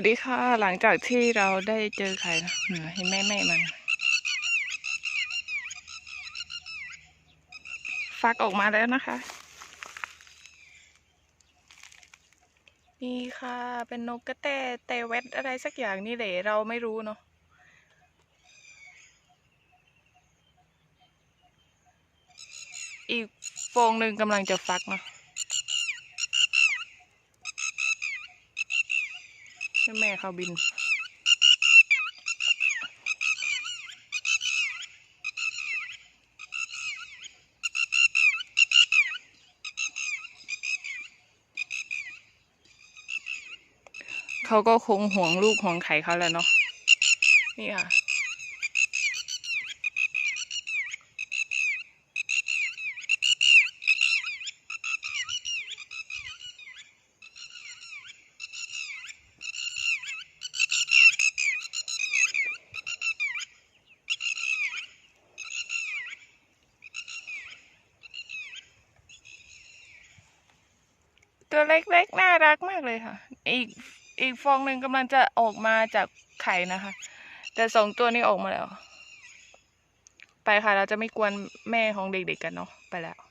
วัสดีค่ะ หลังจากที่เราได้เจอไข่นะเห็นแม่แม่มัน ฟักออกมาแล้วนะคะ นี่ค่ะ เป็นนกกระแตแต่แวดอะไรสักอย่างนี่แหละเราไม่รู้เนาะอีกโฟงหนึ่งกำลังจะฟักเนาะแม่เขาบิน เขาก็คงห่วงลูกห่วงไข่เขาแหล้วเนาะนี่ค่ะตัวเล็กๆ น่ารักมากเลยค่ะ อีก อีกฟองหนึ่งกำลังจะออกมาจากไข่นะคะ แต่สองตัวนี้ออกมาแล้ว ไปค่ะเราจะไม่กวนแม่ของเด็กๆกันเนาะไปแล้ว